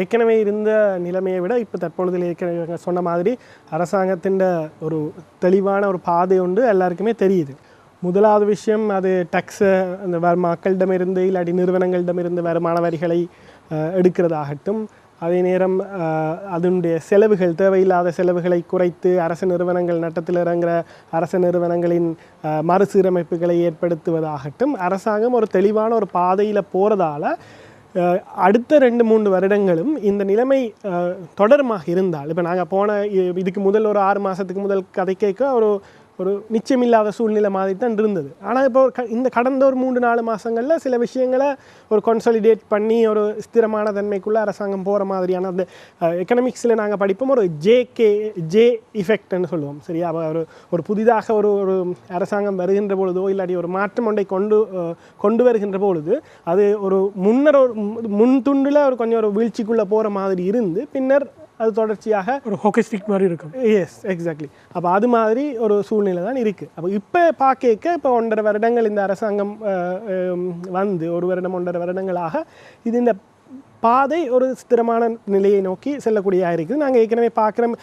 ஏற்கனவே இருந்த நிலைமையை விட இப்போ தற்பொழுதில் ஏற்கனவே சொன்ன மாதிரி அரசாங்கத்தின் ஒரு தெளிவான ஒரு பாதை உண்டு எல்லாருக்குமே தெரியுது. முதலாவது விஷயம் அது டக்ஸை அந்த வர மக்களிடமிருந்து இல்லாட்டி நிறுவனங்களிடமிருந்து வருமான வரிகளை எடுக்கிறதாகட்டும். அதே நேரம் அதனுடைய செலவுகள் தேவையில்லாத செலவுகளை குறைத்து அரசு நிறுவனங்கள் நட்டத்தில் இறங்குற அரசு நிறுவனங்களின் மறுசீரமைப்புகளை ஏற்படுத்துவதாகட்டும். அரசாங்கம் ஒரு தெளிவான ஒரு பாதையில் போகிறதால அடுத்த ரெண்டு மூன்று வருடங்களும் இந்த நிலைமை தொடருமாக இருந்தால் இப்போ நாங்கள் போன இதுக்கு முதல் ஒரு ஆறு மாதத்துக்கு முதல் கதை கேட்க ஒரு ஒரு நிச்சயமில்லாத சூழ்நிலை மாதிரி தான் இருந்தது. ஆனால் இப்போ க- இந்த கடந்த ஒரு மூன்று நாலு மாதங்களில் சில விஷயங்களை ஒரு கன்சாலிடேட் பண்ணி ஒரு ஸ்திரமான தன்மைக்குள்ளே அரசாங்கம் போகிற மாதிரியான அந்த எக்கனாமிக்ஸில் நாங்கள் படிப்போம். ஒரு ஜேகே ஜே இஃபெக்ட்னு சொல்லுவோம் சரியா? ஒரு ஒரு புதிதாக ஒரு ஒரு அரசாங்கம் வருகின்ற பொழுதோ இல்லாட்டி ஒரு மாற்றம் ஒன்றை கொண்டு கொண்டு வருகின்ற பொழுது அது ஒரு முன்னர் ஒரு முன் துண்டில் ஒரு கொஞ்சம் ஒரு வீழ்ச்சிக்குள்ளே போகிற மாதிரி இருந்து பின்னர் அது தொடர்ச்சியாக ஒரு ஹோக்கிஸ்டிக் மாதிரி இருக்கும். எஸ் எக்ஸாக்ட்லி அப்போ அது மாதிரி ஒரு சூழ்நிலை தான் இருக்குது அப்போ இப்போ பார்க்க இப்போ ஒன்றரை வருடங்கள் இந்த அரசாங்கம் வந்து ஒரு வருடம் ஒன்றரை வருடங்களாக இது இந்த பாதை ஒரு ஸ்திரமான நிலையை நோக்கி செல்லக்கூடியதாக இருக்குது. நாங்கள் ஏற்கனவே பார்க்குறோம்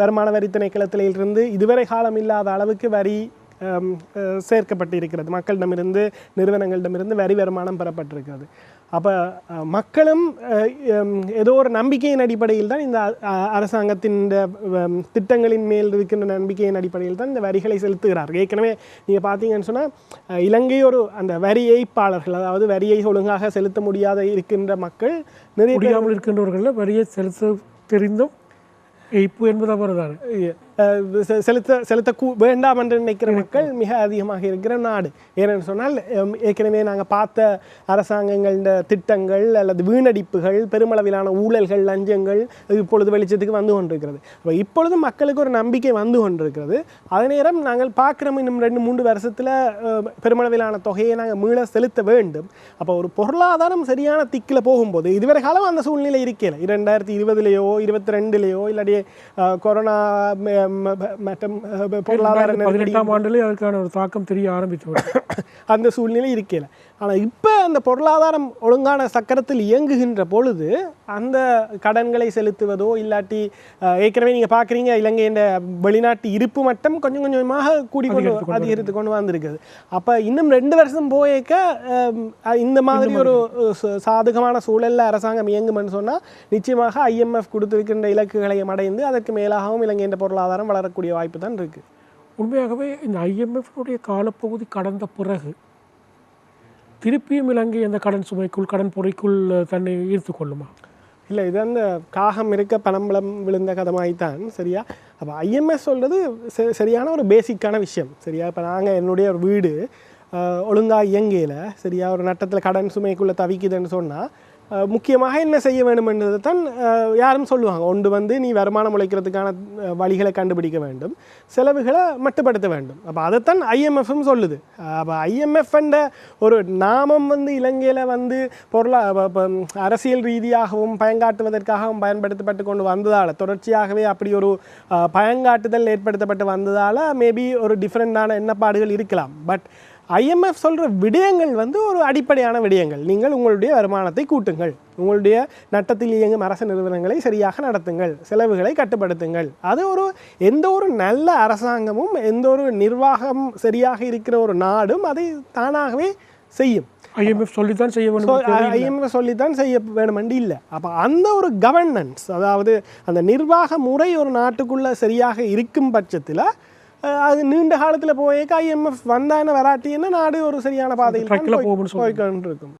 வருமான வரி திணைக்களத்திலிருந்து இதுவரை காலம் இல்லாத அளவுக்கு வரி சேர்க்கப்பட்டு இருக்கிறது மக்களிடமிருந்து நிறுவனங்களிடமிருந்து வரி வருமானம் பெறப்பட்டிருக்கிறது. அப்போ மக்களும் ஏதோ ஒரு நம்பிக்கையின் அடிப்படையில் தான் இந்த அரசாங்கத்தின் இந்த திட்டங்களின் மேல் இருக்கின்ற நம்பிக்கையின் அடிப்படையில் தான் இந்த வரிகளை செலுத்துகிறார்கள். ஏற்கனவே நீங்கள் பார்த்தீங்கன்னு சொன்னால் இலங்கை ஒரு அந்த வரி ஏய்ப்பாளர்கள் அதாவது வரியை ஒழுங்காக செலுத்த முடியாத இருக்கின்ற மக்கள் நிறைய இருக்கின்றவர்களில் வரியை செலுத்த தெரிந்தும் எய்ப்பு என்பது அவர்தான். செலுத்த செலுத்த கூ வேண்டாம் என்று நினைக்கிற மக்கள் மிக அதிகமாக இருக்கிற நாடு. ஏனென்று சொன்னால் ஏற்கனவே நாங்கள் பார்த்த அரசாங்கங்கள திட்டங்கள் அல்லது வீணடிப்புகள் பெருமளவிலான ஊழல்கள் லஞ்சங்கள் இப்பொழுது வெளிச்சத்துக்கு வந்து கொண்டிருக்கிறது. அப்போ இப்பொழுது மக்களுக்கு ஒரு நம்பிக்கை வந்து கொண்டிருக்கிறது. அதே நேரம் நாங்கள் பார்க்குறோம் இன்னும் ரெண்டு மூன்று வருஷத்தில் பெருமளவிலான தொகையை நாங்கள் மீள செலுத்த வேண்டும். அப்போ ஒரு பொருளாதாரம் சரியான திக்கில் போகும்போது இதுவரை காலம் அந்த சூழ்நிலை இருக்கல இரண்டாயிரத்தி இருபதுலேயோ இருபத்தி ரெண்டுலேயோ இல்லாட்டி கொரோனா ம- ம- மற்றும் அஹ், பொருளாதார பதினெட்டாம் ஆண்டிலே அதுக்கான ஒரு தாக்கம் தெரிய ஆரம்பித்து. அந்த சூழ்நிலை இருக்கல ஆனால் இப்போ அந்த பொருளாதாரம் ஒழுங்கான சக்கரத்தில் இயங்குகின்ற பொழுது அந்த கடன்களை செலுத்துவதோ இல்லாட்டி ஏற்கனவே நீங்கள் பார்க்குறீங்க இலங்கையின் வெளிநாட்டு இருப்பு மட்டம் கொஞ்சம் கொஞ்சமாக கூடி கொண்டு அதிகரித்து கொண்டு வந்திருக்குது. அப்போ இன்னும் ரெண்டு வருஷம் போயேக்க இந்த மாதிரி ஒரு சாதகமான சூழலில் அரசாங்கம் இயங்குமென்னு சொன்னால் நிச்சயமாக ஐஎம்எஃப் கொடுத்திருக்கின்ற இலக்குகளை அடைந்து அதற்கு மேலாகவும் இலங்கையின் பொருளாதாரம் வளரக்கூடிய வாய்ப்பு தான் இருக்குது உண்மையாகவே இந்த ஐஎம்எஃப்னுடைய காலப்பகுதி கடந்த பிறகு திருப்பியும் இலங்கை அந்த கடன் சுமைக்குள் கடன் பொறைக்குள் தன்னை ஈர்த்து கொள்ளுமா? இல்லை இது அந்த காகம் இருக்க பனம்பலம் விழுந்த கதமாய்த்தான் சரியா? அப்போ ஐஎம்எஸ் சொல்கிறது ச- சரியான ஒரு பேசிக்கான விஷயம் சரியா? இப்போ நாங்கள் என்னுடைய ஒரு வீடு ஒழுங்காக இயங்கையில் சரியா? ஒரு நட்டத்தில் கடன் சுமைக்குள்ளே தவிக்குதுன்னு சொன்னால் முக்கியமாக என்ன செய்ய வேண்டும்ன்றது தான் யாரும் சொல்லுவாங்க. ஒன்று வந்து நீ வருமானம் உழைக்கிறதுக்கான வழிகளை கண்டுபிடிக்க வேண்டும். செலவுகளை மட்டுப்படுத்த வேண்டும். அப்போ அதைத்தான் ஐஎம்எஃப்னு சொல்லுது. அப்போ ஐஎம்எஃப்ன்ற ஒரு நாமம் வந்து இலங்கையில் வந்து பொருளா அரசியல் ரீதியாகவும் பயங்காட்டுவதற்காகவும் பயன்படுத்தப்பட்டு கொண்டு வந்ததால் தொடர்ச்சியாகவே அப்படி ஒரு பயங்காட்டுதல் ஏற்படுத்தப்பட்டு வந்ததால் மேபி ஒரு டிஃப்ரெண்டான எண்ணப்பாடுகள் இருக்கலாம். பட் ஐஎம்எஃப் சொல்கிற விடயங்கள் வந்து ஒரு அடிப்படையான விடயங்கள். நீங்கள் உங்களுடைய வருமானத்தை கூட்டுங்கள். உங்களுடைய நட்டத்தில் இயங்கும் அரசு நிறுவனங்களை சரியாக நடத்துங்கள். செலவுகளை கட்டுப்படுத்துங்கள். அது ஒரு எந்த ஒரு நல்ல அரசாங்கமும் எந்த ஒரு நிர்வாகம் சரியாக இருக்கிற ஒரு நாடும் அதை தானாகவே செய்யும். ஐஎம்எஃப் சொல்லித்தான் செய்ய வேண்டும் ஐஎம்எஃப் சொல்லித்தான் செய்ய வேணுமென்று இல்லை. அப்போ அந்த ஒரு கவர்னன்ஸ் அதாவது அந்த நிர்வாக முறை ஒரு நாட்டுக்குள்ள சரியாக இருக்கும் பட்சத்தில் அது நீண்ட காலத்தில் போயேக்க ஐஎம்எஃப் வந்தான வராட்டின்னா நாடு ஒரு சரியான பாதையில் இருக்கும்